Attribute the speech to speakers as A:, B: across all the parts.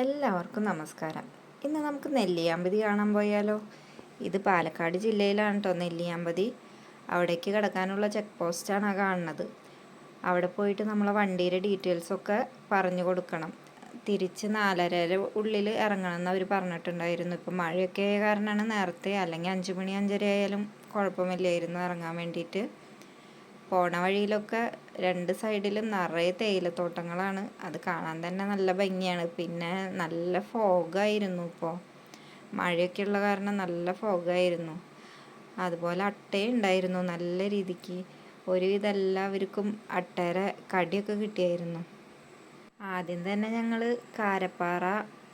A: എല്ലാവർക്കും നമസ്കാരം. ഇന്ന് നമുക്ക് നെല്ലിയാമ്പതി കാണാൻ പോയാലോ? ഇത് പാലക്കാട് ജില്ലയിലാണ് കേട്ടോ നെല്ലിയാമ്പതി. അവിടേക്ക് കിടക്കാനുള്ള ചെക്ക് പോസ്റ്റാണ് കാണുന്നത്. അവിടെ പോയിട്ട് നമ്മളെ വണ്ടിയുടെ ഡീറ്റെയിൽസൊക്കെ പറഞ്ഞു കൊടുക്കണം. തിരിച്ച് നാലര ഉള്ളിൽ ഇറങ്ങണം എന്ന് അവർ പറഞ്ഞിട്ടുണ്ടായിരുന്നു. ഇപ്പം മഴയൊക്കെ ആയ കാരണമാണ് നേരത്തെ അല്ലെങ്കിൽ അഞ്ച് മണി അഞ്ചര ആയാലും കുഴപ്പമില്ലായിരുന്നു ഇറങ്ങാൻ വേണ്ടിയിട്ട്. പോണ വഴിയിലൊക്കെ രണ്ട് സൈഡിലും നിറയെ തേയിലത്തോട്ടങ്ങളാണ്. അത് കാണാൻ തന്നെ നല്ല ഭംഗിയാണ്. പിന്നെ നല്ല ഫോഗായിരുന്നു ഇപ്പോൾ മഴയൊക്കെ ഉള്ള കാരണം നല്ല ഫോഗായിരുന്നു. അതുപോലെ അട്ടയും ഉണ്ടായിരുന്നു നല്ല രീതിക്ക്. ഒരുവിധം എല്ലാവർക്കും അട്ടയുടെ കടിയൊക്കെ കിട്ടിയായിരുന്നു. ആദ്യം തന്നെ ഞങ്ങൾ കാരപ്പാറ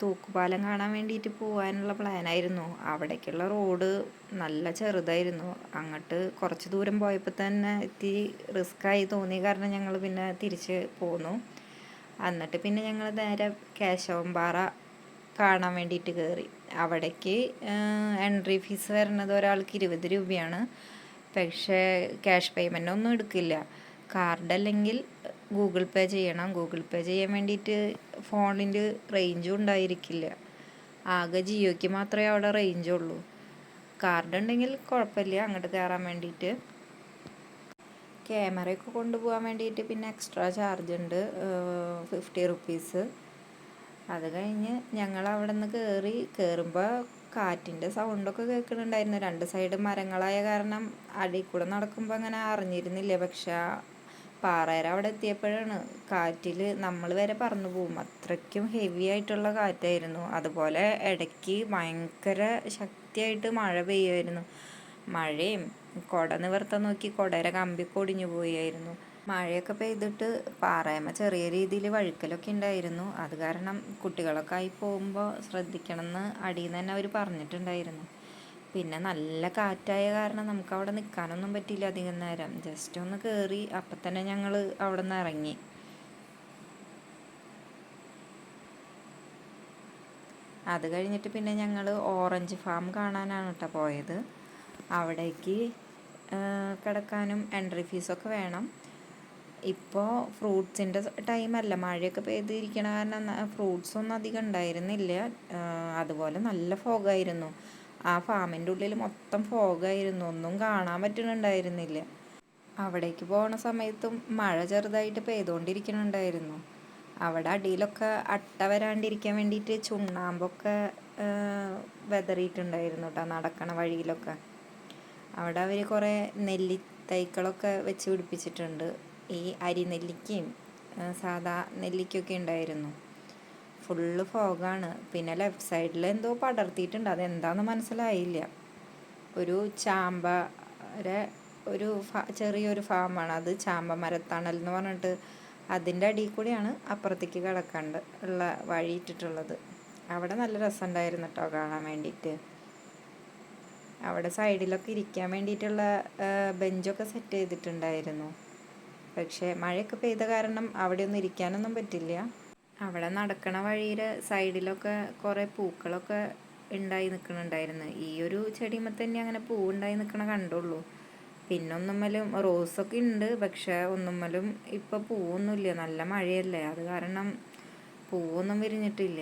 A: തൂക്കുപാലം കാണാൻ വേണ്ടിയിട്ട് പോകാനുള്ള പ്ലാനായിരുന്നു അവിടേക്കുള്ള റോഡ് നല്ല ചെറുതായിരുന്നു. അങ്ങോട്ട് കുറച്ച് ദൂരം പോയപ്പോൾ തന്നെ ഇത്തിരി റിസ്ക്കായി തോന്നിയ കാരണം ഞങ്ങൾ പിന്നെ തിരിച്ച് പോന്നു. എന്നിട്ട് പിന്നെ ഞങ്ങൾ നേരെ കേശവമ്പാറ കാണാൻ വേണ്ടിയിട്ട് കയറി അവിടേക്ക് എൻട്രി ഫീസ് വരുന്നത് ഒരാൾക്ക് ഇരുപത് രൂപയാണ്. പക്ഷേ ക്യാഷ് പേയ്മെന്റ് ഒന്നും എടുക്കില്ല. കാർഡ് അല്ലെങ്കിൽ ഗൂഗിൾ പേ ചെയ്യണം. ഗൂഗിൾ പേ ചെയ്യാൻ വേണ്ടിയിട്ട് ഫോണിന്റെ റേഞ്ചും ഉണ്ടായിരിക്കില്ല. ആകെ ജിയോയ്ക്ക് മാത്രമേ അവിടെ റേഞ്ചുള്ളൂ കാർഡ് ഉണ്ടെങ്കിൽ കുഴപ്പമില്ല. അങ്ങോട്ട് കയറാൻ വേണ്ടിയിട്ട്. ക്യാമറയൊക്കെ കൊണ്ടുപോകാൻ വേണ്ടിയിട്ട് പിന്നെ എക്സ്ട്രാ ചാർജ് ഉണ്ട്. ഫിഫ്റ്റി റുപ്പീസ് അത് കഴിഞ്ഞ് ഞങ്ങൾ അവിടെ നിന്ന് കയറി കയറുമ്പോൾ കാറ്റിന്റെ സൗണ്ടൊക്കെ കേൾക്കുന്നുണ്ടായിരുന്നു. രണ്ട് സൈഡ് മരങ്ങളായ കാരണം അടിയിൽ കൂടെ നടക്കുമ്പോൾ അങ്ങനെ അറിഞ്ഞിരുന്നില്ല. പക്ഷെ പാറേര അവിടെ എത്തിയപ്പോഴാണ് കാറ്റിൽ നമ്മൾ വരെ പറന്നു പോകും. അത്രയ്ക്കും ഹെവി ആയിട്ടുള്ള കാറ്റായിരുന്നു. അതുപോലെ ഇടയ്ക്ക് ഭയങ്കര ശക്തിയായിട്ട് മഴ പെയ്യുമായിരുന്നു. മഴയും കുട നിവർത്താൻ നോക്കി കുടയുടെ കമ്പി കൊടിഞ്ഞു പോയായിരുന്നു. മഴയൊക്കെ പെയ്തിട്ട് പാറയമ്മ ചെറിയ രീതിയിൽ വഴുക്കലൊക്കെ ഉണ്ടായിരുന്നു. അത് കാരണം കുട്ടികളൊക്കെ ആയി പോകുമ്പോൾ ശ്രദ്ധിക്കണം എന്ന് അടിയിൽ നിന്ന് തന്നെ അവർ പറഞ്ഞിട്ടുണ്ടായിരുന്നു. പിന്നെ നല്ല കാറ്റായ കാരണം നമുക്ക് അവിടെ നിൽക്കാനൊന്നും പറ്റിയില്ല അധികം നേരം. ജസ്റ്റ് ഒന്ന് കയറി അപ്പം തന്നെ ഞങ്ങൾ അവിടെ നിന്ന് ഇറങ്ങി അത് കഴിഞ്ഞിട്ട് പിന്നെ ഞങ്ങൾ ഓറഞ്ച് ഫാം കാണാനാണ് കേട്ടോ പോയത്. അവിടേക്ക് കിടക്കാനും എൻട്രി ഫീസൊക്കെ വേണം. ഇപ്പോൾ ഫ്രൂട്ട്സിന്റെ ടൈമല്ല. മഴയൊക്കെ പെയ്തിരിക്കണ കാരണം ഫ്രൂട്ട്സൊന്നും അധികം ഉണ്ടായിരുന്നില്ല. അതുപോലെ നല്ല ഫോഗായിരുന്നു. ആ ഫാമിന്റെ ഉള്ളിൽ മൊത്തം ഫോഗായിരുന്നു. ഒന്നും കാണാൻ പറ്റുന്നുണ്ടായിരുന്നില്ല. അവിടേക്ക് പോണ സമയത്തും മഴ ചെറുതായിട്ട് പെയ്തുകൊണ്ടിരിക്കുന്നുണ്ടായിരുന്നു അവിടെ അടിയിലൊക്കെ അട്ട വരാണ്ടിരിക്കാൻ വേണ്ടിയിട്ട് ചുണ്ണാമ്പൊക്കെ വെതറിയിട്ടുണ്ടായിരുന്നു കേട്ടോ നടക്കണ വഴിയിലൊക്കെ. അവിടെ അവർ കുറേ നെല്ലിത്തൈക്കളൊക്കെ വെച്ച് പിടിപ്പിച്ചിട്ടുണ്ട്. ഈ അരിനെല്ലിക്കയും സാധാ നെല്ലിക്കൊക്കെ ഉണ്ടായിരുന്നു. ഫുള്ള് ഫോഗാണ് പിന്നെ ലെഫ്റ്റ് സൈഡിൽ എന്തോ പടർത്തിയിട്ടുണ്ട്. അതെന്താണെന്ന് മനസ്സിലായില്ല. ഒരു ചാമ്പരെ ഒരു ചെറിയൊരു ഫാമാണ്. അത് ചാമ്പ മരത്തണൽ എന്ന് പറഞ്ഞിട്ട് അതിന്റെ അടിയിൽ കൂടിയാണ് അപ്പുറത്തേക്ക് കിടക്കാണ്ട് ഉള്ള വഴി ഇട്ടിട്ടുള്ളത്. അവിടെ നല്ല രസമുണ്ടായിരുന്നു കേട്ടോ കാണാൻ വേണ്ടിയിട്ട്. അവിടെ സൈഡിലൊക്കെ ഇരിക്കാൻ വേണ്ടിയിട്ടുള്ള ബെഞ്ചൊക്കെ സെറ്റ് ചെയ്തിട്ടുണ്ടായിരുന്നു. പക്ഷേ മഴയൊക്കെ പെയ്ത കാരണം അവിടെ ഒന്നും ഇരിക്കാനൊന്നും പറ്റില്ല. അവിടെ നടക്കണ വഴിയുടെ സൈഡിലൊക്കെ കുറേ പൂക്കളൊക്കെ ഉണ്ടായി നിൽക്കണുണ്ടായിരുന്നു ഈ ഒരു ചെടിമ തന്നെ അങ്ങനെ പൂവുണ്ടായി നിൽക്കണ കണ്ടുള്ളൂ. പിന്നെ ഒന്നുമ്മലും റോസൊക്കെ ഉണ്ട് പക്ഷെ ഒന്നുമ്മലും ഇപ്പൊ പൂവൊന്നുമില്ല. നല്ല മഴയല്ലേ അത് കാരണം പൂവൊന്നും വിരിഞ്ഞിട്ടില്ല.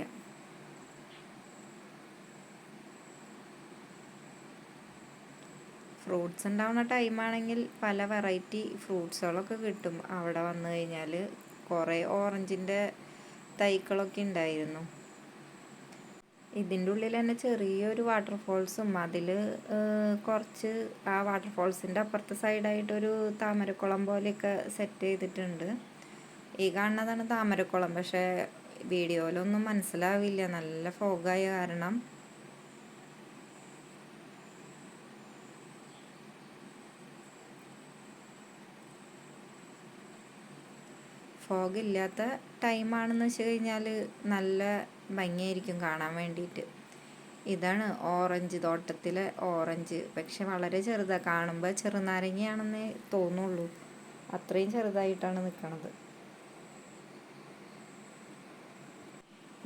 A: ഫ്രൂട്ട്സ് ഉണ്ടാവുന്ന ടൈമാണെങ്കിൽ പല വെറൈറ്റി ഫ്രൂട്ട്സുകളൊക്കെ കിട്ടും. അവിടെ വന്നു കഴിഞ്ഞാൽ കുറേ ഓറഞ്ചിന്റെ തൈകളൊക്കെ ഉണ്ടായിരുന്നു. ഇതിന്റെ ഉള്ളിൽ തന്നെ ചെറിയൊരു വാട്ടർഫോൾസും അതിൽ കുറച്ച് ആ വാട്ടർഫോൾസിന്റെ അപ്പുറത്തെ സൈഡായിട്ടൊരു താമരക്കുളം പോലെയൊക്കെ സെറ്റ് ചെയ്തിട്ടുണ്ട്. ഈ കാണുന്നതാണ് താമരക്കുളം. പക്ഷേ വീഡിയോയിലൊന്നും മനസ്സിലാവില്ല. നല്ല ഫോഗായ കാരണം. ഫോഗ് ഇല്ലാത്ത ടൈമാണെന്ന് വെച്ച് കഴിഞ്ഞാൽ നല്ല ഭംഗിയായിരിക്കും കാണാൻ വേണ്ടിയിട്ട്. ഇതാണ് ഓറഞ്ച് തോട്ടത്തിലെ ഓറഞ്ച് പക്ഷെ വളരെ ചെറുതാണ് കാണുമ്പോൾ ചെറുനാരങ്ങയാണെന്നേ തോന്നുള്ളൂ. അത്രയും ചെറുതായിട്ടാണ് നിൽക്കുന്നത്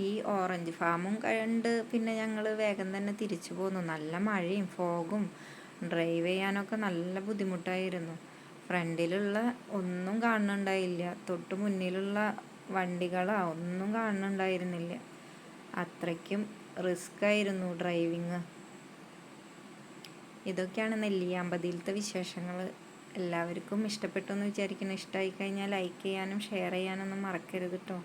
A: ഈ ഓറഞ്ച് ഫാമും കണ്ട് പിന്നെ ഞങ്ങൾ വേഗം തന്നെ തിരിച്ചു പോന്നു. നല്ല മഴയും ഫോഗും ഡ്രൈവ് ചെയ്യാനൊക്കെ നല്ല ബുദ്ധിമുട്ടായിരുന്നു. ഫ്രണ്ടിലുള്ള ഒന്നും കാണുന്നുണ്ടായില്ല. തൊട്ട് മുന്നിലുള്ള വണ്ടികളാ ഒന്നും കാണുന്നുണ്ടായിരുന്നില്ല. അത്രയ്ക്കും റിസ്ക് ആയിരുന്നു ഡ്രൈവിങ് ഇതൊക്കെയാണ് നെല്ലിയാമ്പതിയിലത്തെ വിശേഷങ്ങൾ എല്ലാവർക്കും ഇഷ്ടപ്പെട്ടു എന്ന് വിചാരിക്കുന്നു. ഇഷ്ടമായി കഴിഞ്ഞാൽ ലൈക്ക് ചെയ്യാനും ഷെയർ ചെയ്യാനൊന്നും മറക്കരുത് കേട്ടോ